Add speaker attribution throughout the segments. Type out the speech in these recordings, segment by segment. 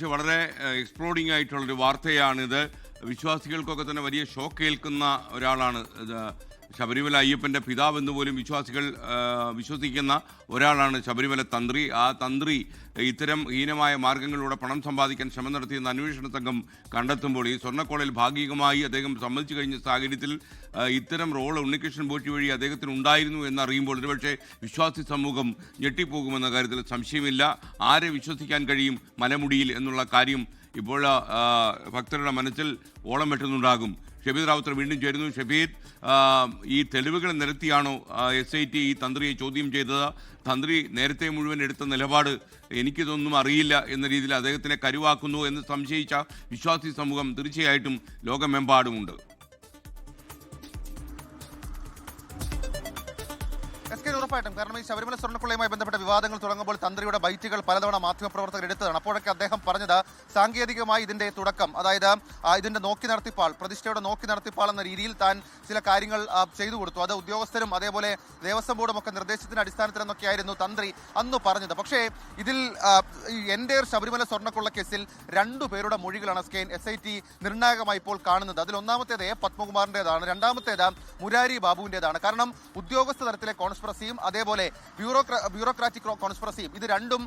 Speaker 1: പക്ഷെ വളരെ എക്സ്പ്ലോഡിംഗ് ആയിട്ടുള്ളൊരു വാർത്തയാണിത്. വിശ്വാസികൾക്കൊക്കെ തന്നെ വലിയ ഷോക്ക് ഏൽക്കുന്ന ഒരാളാണ് ശബരിമല അയ്യപ്പന്റെ പിതാവ് എന്ന് പോലും വിശ്വാസികൾ വിശ്വസിക്കുന്ന ഒരാളാണ് ശബരിമല തന്ത്രി. ആ തന്ത്രി ഇത്തരം ഹീനമായ മാർഗങ്ങളിലൂടെ പണം സമ്പാദിക്കാൻ ശ്രമം നടത്തിയെന്ന് അന്വേഷണ സംഘം കണ്ടെത്തുമ്പോൾ ഈ സ്വർണക്കോളയിൽ ഭാഗികമായി അദ്ദേഹം സമ്മതിച്ചു കഴിഞ്ഞ സാഹചര്യത്തിൽ ഇത്തരം റോൾ ഉണ്ണികൃഷ്ണൻ പോറ്റി വഴി അദ്ദേഹത്തിന് ഉണ്ടായിരുന്നു എന്നറിയുമ്പോൾ ഒരുപക്ഷെ വിശ്വാസി സമൂഹം ഞെട്ടിപ്പോകുമെന്ന കാര്യത്തിൽ സംശയമില്ല. ആരെ വിശ്വസിക്കാൻ കഴിയും മലമുടിയിൽ എന്നുള്ള കാര്യം ഇപ്പോൾ ഭക്തരുടെ മനസ്സിൽ ഓളം വെട്ടുന്നുണ്ടാകും. ഷബീദ് റാവുത്തർ വീണ്ടും ചേരുന്നു. ഷബീദ് ഈ തെളിവുകൾ നിരത്തിയാണോ എസ് ഐ ടി ഈ തന്ത്രിയെ ചോദ്യം ചെയ്തത്? തന്ത്രി നേരത്തെ മുഴുവൻ എടുത്ത നിലപാട് എനിക്കിതൊന്നും അറിയില്ല എന്ന രീതിയിൽ അദ്ദേഹത്തിനെ കരുവാക്കുന്നു എന്ന് സംശയിച്ച വിശ്വാസി സമൂഹം തീർച്ചയായിട്ടും ലോകമെമ്പാടുമുണ്ട്.
Speaker 2: കെ ഉറപ്പായിട്ടും. കാരണം ഈ ശബരിമല സ്വർണക്കൊള്ളയുമായി ബന്ധപ്പെട്ട വിവാദങ്ങൾ തുടങ്ങുമ്പോൾ തന്ത്രിയുടെ ബൈറ്റുകൾ പലതവണ മാധ്യമപ്രവർത്തകർ എടുത്തതാണ്. അപ്പോഴൊക്കെ അദ്ദേഹം പറഞ്ഞത് സാങ്കേതികമായി ഇതിന്റെ തുടക്കം അതായത് ഇതിന്റെ നോക്കി നടത്തിപ്പാൾ പ്രതിഷ്ഠയുടെ നോക്കി നടത്തിപ്പാൾ എന്ന രീതിയിൽ താൻ ചില കാര്യങ്ങൾ ചെയ്തു കൊടുത്തു. അത് ഉദ്യോഗസ്ഥരും അതേപോലെ ദേവസ്വം ബോർഡും ഒക്കെ നിർദ്ദേശത്തിന്റെ അടിസ്ഥാനത്തിൽ എന്നൊക്കെയായിരുന്നു തന്ത്രി അന്ന് പറഞ്ഞത്. പക്ഷേ ഇതിൽ എന്റെ ശബരിമല സ്വർണക്കൊള്ള കേസിൽ രണ്ടു പേരുടെ മൊഴികളാണ് സ്കെയിൻ എസ് ഐ ടി നിർണായകമായി ഇപ്പോൾ കാണുന്നത്. അതിൽ ഒന്നാമത്തേത് എ പത്മകുമാറിന്റെതാണ്. രണ്ടാമത്തേത് മുരാരി ബാബുവിന്റെതാണ്. കാരണം ഉദ്യോഗസ്ഥ തലത്തിലെ കോൺസ്പിറസിയും അതേപോലെ ബ്യൂറോക്രാ ബ്യൂറോക്രാറ്റിക് കോൺസ്പിറസിയും ഇത് രണ്ടും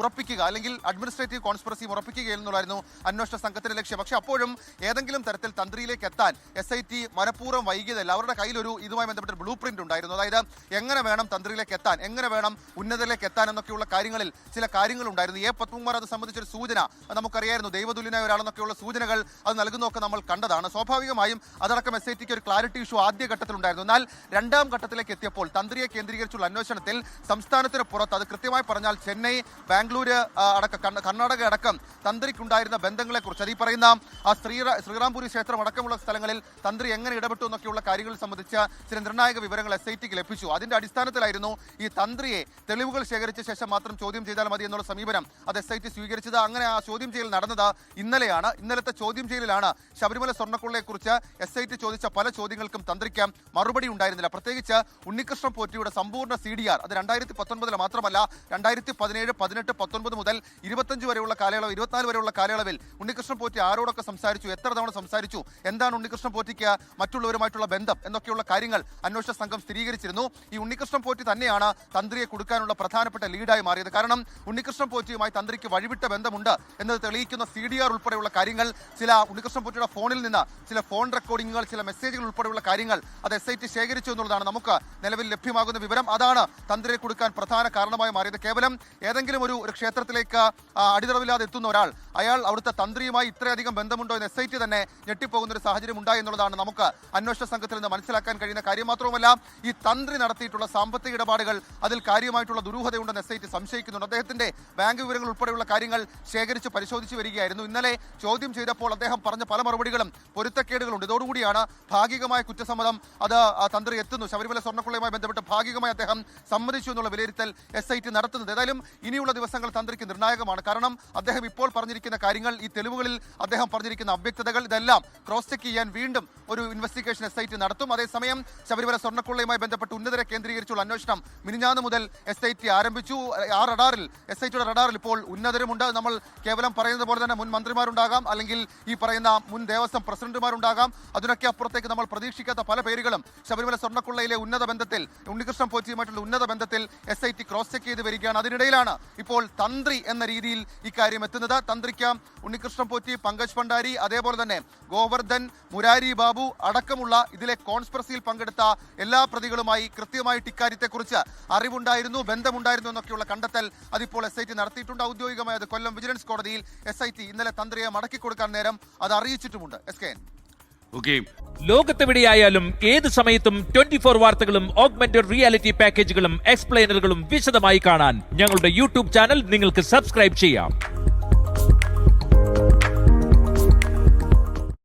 Speaker 2: ഉറപ്പിക്കുക അല്ലെങ്കിൽ അഡ്മിനിസ്ട്രേറ്റീവ് കോൺസ്പിറസിയും ഉറപ്പിക്കുക എന്നുള്ളതായിരുന്നു അന്വേഷണ സംഘത്തിന്റെ ലക്ഷ്യം. പക്ഷേ അപ്പോഴും ഏതെങ്കിലും തരത്തിൽ തന്ത്രിയിലേക്ക് എത്താൻ എസ് ഐ ടി മനഃപൂർവം വൈകിയതല്ല. അവരുടെ കയ്യിലൊരു ഇതുമായി ബന്ധപ്പെട്ട ബ്ലൂ പ്രിന്റ് ഉണ്ടായിരുന്നു. അതായത് എങ്ങനെ വേണം തന്ത്രിയിലേക്ക് എത്താൻ എങ്ങനെ വേണം ഉന്നതയിലേക്ക് എത്താൻ എന്നൊക്കെയുള്ള കാര്യങ്ങളിൽ ചില കാര്യങ്ങൾ ഉണ്ടായിരുന്നു. എ പത്മകുമാർ അത് സംബന്ധിച്ചൊരു സൂചന നമുക്കറിയായിരുന്നു. ദൈവതുല്യനായ ഒരാളെന്നൊക്കെയുള്ള സൂചനകൾ അത് നൽകുന്നതൊക്കെ നമ്മൾ കണ്ടതാണ്. സ്വാഭാവികമായും അതടക്കം എസ് ഐ ടിക്ക് ഒരു ക്ലാരിറ്റി ഇഷ്യൂ ആദ്യ ഘട്ടത്തിലുണ്ടായിരുന്നു. എന്നാൽ രണ്ടാം ഘട്ടത്തിലേക്ക് എത്തിയപ്പോൾ തന്ത്രിയെ കേന്ദ്രീകരിച്ചുള്ള അന്വേഷണത്തിൽ സംസ്ഥാനത്തിന് പുറത്ത് അത് കൃത്യമായി പറഞ്ഞാൽ ചെന്നൈ ബാംഗ്ലൂര് അടക്കം കർണാടക അടക്കം തന്ത്രിക്കുണ്ടായിരുന്ന ബന്ധങ്ങളെക്കുറിച്ച്. അത് പറയുന്ന ആ ശ്രീ ശ്രീറാംപുരി ക്ഷേത്രം അടക്കമുള്ള സ്ഥലങ്ങളിൽ തന്ത്രി എങ്ങനെ ഇടപെട്ടു എന്നൊക്കെയുള്ള കാര്യങ്ങൾ സംബന്ധിച്ച ചില നിർണായക വിവരങ്ങൾ എസ് ഐ ടിക്ക് ലഭിച്ചു. അതിന്റെ അടിസ്ഥാനത്തിലായിരുന്നു ഈ തന്ത്രിയെ തെളിവുകൾ ശേഖരിച്ച ശേഷം മാത്രം ചോദ്യം ചെയ്താൽ മതി എന്നുള്ള സമീപനം. അത് എസ് ഐ ടി സ്വീകരിച്ചത് അങ്ങനെ ആ ചോദ്യം ചെയ്യൽ നടന്നത് ഇന്നലെയാണ്. ഇന്നലത്തെ ചോദ്യം ചെയ്യലിലാണ് ശബരിമല സ്വർണക്കൊള്ളയെക്കുറിച്ച് എസ് ഐ ടി ചോദിച്ച പല ചോദ്യങ്ങൾക്കും തന്ത്രിക്ക് മറുപടി ഉണ്ടായിരുന്നില്ല. പ്രത്യേകിച്ച് ഉണ്ണികൃഷ്ണൻ പോറ്റിയുടെ സമ്പൂർണ സി ഡി ആർ. അത് രണ്ടായിരത്തി പത്തൊൻപതിൽ മാത്രമല്ല രണ്ടായിരത്തി പതിനേഴ് പതിനെട്ട് പത്തൊൻപത് മുതൽ ഇരുപത്തഞ്ച് വരെയുള്ള കാലയളവ് ഇരുപത്തിനാല് വരെയുള്ള കാലയളവിൽ ഉണ്ണികൃഷ്ണൻ പോറ്റി ആരോടൊക്കെ സംസാരിച്ചു? എത്ര തവണ സംസാരിച്ചു? എന്താണ് ഉണ്ണികൃഷ്ണൻ പോറ്റിക്ക് മറ്റുള്ളവരുമായിട്ടുള്ള ബന്ധം? എന്നൊക്കെയുള്ള കാര്യങ്ങൾ അന്വേഷണ സംഘം സ്ഥിരീകരിച്ചിരുന്നു. ഈ ഉണ്ണികൃഷ്ണൻ പോറ്റി തന്നെയാണ് തന്ത്രിയെ കൊടുക്കാനുള്ള പ്രധാനപ്പെട്ട ലീഡായി മാറിയത്. കാരണം ഉണ്ണികൃഷ്ണൻ പോറ്റിയുമായി തന്ത്രിക്ക് വഴിവിട്ട ബന്ധമുണ്ട് എന്നത് തെളിയിക്കുന്ന സി ഡി ആർ ഉൾപ്പെടെയുള്ള കാര്യങ്ങൾ ചില ഉണ്ണികൃഷ്ണൻ പോറ്റിയുടെ ഫോണിൽ നിന്ന് ചില ഫോൺ റെക്കോർഡിങ്ങുകൾ ചില മെസ്സേജുകൾ ഉൾപ്പെടെയുള്ള കാര്യങ്ങൾ അത് എസ് ഐ ടി ശേഖരിച്ചു എന്നുള്ളതാണ് നമുക്ക് നിലവിൽ ലഭ്യമാകുന്ന വിവരം അതാണ് തന്ത്രിയെ കൊടുക്കാൻ പ്രധാന കാരണമായി മാറിയത്. കേവലം ഏതെങ്കിലും ഒരു ക്ഷേത്രത്തിലേക്ക് അടിതറവില്ലാതെ എത്തുന്ന ഒരാൾ അയാൾ അവിടുത്തെ തന്ത്രിയുമായി ഇത്രയധികം ബന്ധമുണ്ടോ എന്ന് എസ് ഐ ടി തന്നെ ഞെട്ടിപ്പോകുന്ന ഒരു സാഹചര്യം ഉണ്ടായി എന്നുള്ളതാണ് നമുക്ക് അന്വേഷണ സംഘത്തിൽ നിന്ന് മനസ്സിലാക്കാൻ കഴിയുന്ന കാര്യം. മാത്രവുമല്ല ഈ തന്ത്രി നടത്തിയിട്ടുള്ള സാമ്പത്തിക ഇടപാടുകൾ അതിൽ കാര്യമായിട്ടുള്ള ദുരൂഹതയുണ്ടെന്ന് എസ് ഐ ടി സംശയിക്കുന്നുണ്ട്. അദ്ദേഹത്തിന്റെ ബാങ്ക് വിവരങ്ങൾ ഉൾപ്പെടെയുള്ള കാര്യങ്ങൾ ശേഖരിച്ച് പരിശോധിച്ച് വരികയായിരുന്നു. ഇന്നലെ ചോദ്യം ചെയ്തപ്പോൾ അദ്ദേഹം പറഞ്ഞ പല മറുപടികളും പൊരുത്തക്കേടുകളുണ്ട്. ഇതോടുകൂടിയാണ് ഭാഗികമായ കുറ്റസമ്മതം അത് തന്ത്രി എത്തുന്നു. ശബരിമല സ്വർണക്കൊള്ളയുമായി ബന്ധപ്പെട്ട് ഭാഗികമായി അദ്ദേഹം സമ്മതിച്ചു എന്നുള്ള വിലയിരുത്തൽ എസ് നടത്തുന്നത്. ഏതായാലും ഇനിയുള്ള ദിവസങ്ങൾ തന്ത്രിക്ക് നിർണായകമാണ്. കാരണം അദ്ദേഹം ഇപ്പോൾ പറഞ്ഞിരിക്കുന്ന കാര്യങ്ങൾ ഈ തെളിവുകളിൽ അദ്ദേഹം പറഞ്ഞിരിക്കുന്ന അവ്യക്തതകൾ ഇതെല്ലാം ക്രോസ് ചെക്ക് ചെയ്യാൻ വീണ്ടും ഒരു ഇൻവെസ്റ്റിഗേഷൻ എസ് ഐ ടി നടത്തും. അതേസമയം ശബരിമല സ്വർണക്കൊള്ളയുമായി ബന്ധപ്പെട്ട് ഉന്നതരെ കേന്ദ്രീകരിച്ചുള്ള അന്വേഷണം മിനിഞ്ഞാന്ന് മുതൽ എസ് ഐ ടി ആരംഭിച്ചു. ആ റഡാറിൽ എസ് ഐ ടിയുടെ റഡാറിൽ ഇപ്പോൾ ഉന്നതരുമുണ്ട്. നമ്മൾ കേവലം പറയുന്നത് പോലെ തന്നെ മുൻ മന്ത്രിമാരുണ്ടാകാം അല്ലെങ്കിൽ ഈ പറയുന്ന മുൻ ദേവസ്വം പ്രസിഡന്റുമാരുണ്ടാകാം. അതിനൊക്കെ അപ്പുറത്തേക്ക് നമ്മൾ പ്രതീക്ഷിക്കാത്ത പല പേരുകളും ശബരിമല സ്വർണക്കൊള്ളയിലെ ഉന്നത ബന്ധത്തിൽ ഉണ്ണികൃഷ്ണൻ പോറ്റിയുമായിട്ടുള്ള ഉന്നത ബന്ധത്തിൽ S I T cross check ചെയ്ത് വരികയാണ്. അതിനിടയിലാണ് ഇപ്പോൾ തന്ത്രി എന്ന രീതിയിൽ ഇക്കാര്യം എത്തുന്നത്. തന്ത്രിക്ക് ഉണ്ണികൃഷ്ണൻ പോറ്റി പങ്കജ് ഭണ്ഡാരി അതേപോലെ തന്നെ ഗോവർദ്ധൻ മുരാരി ബാബു അടക്കമുള്ള ഇതിലെ കോൺസ്പ്രസിയിൽ പങ്കെടുത്ത എല്ലാ പ്രതികളുമായി കൃത്യമായിട്ട് ഇക്കാര്യത്തെക്കുറിച്ച് അറിവുണ്ടായിരുന്നു ബന്ധമുണ്ടായിരുന്നു എന്നൊക്കെയുള്ള കണ്ടെത്തൽ അതിപ്പോൾ എസ് ഐ ടി നടത്തിയിട്ടുണ്ട്. ഔദ്യോഗികമായി അത് കൊല്ലം വിജിലൻസ് കോടതിയിൽ എസ് ഐ ടി ഇന്നലെ തന്ത്രിയെ മടക്കി കൊടുക്കാൻ നേരം അത് അറിയിച്ചിട്ടുമുണ്ട്. എസ് കെ എൻ
Speaker 3: ലോകത്തെവിടെയായാലും ഏത് സമയത്തും ട്വന്റി ഫോർ വാർത്തകളും ഓഗ്മെന്റഡ് റിയാലിറ്റി പാക്കേജുകളും എക്സ്പ്ലെയിനറുകളും വിശദമായി കാണാൻ ഞങ്ങളുടെ യൂട്യൂബ് ചാനൽ നിങ്ങൾക്ക് സബ്സ്ക്രൈബ് ചെയ്യാം.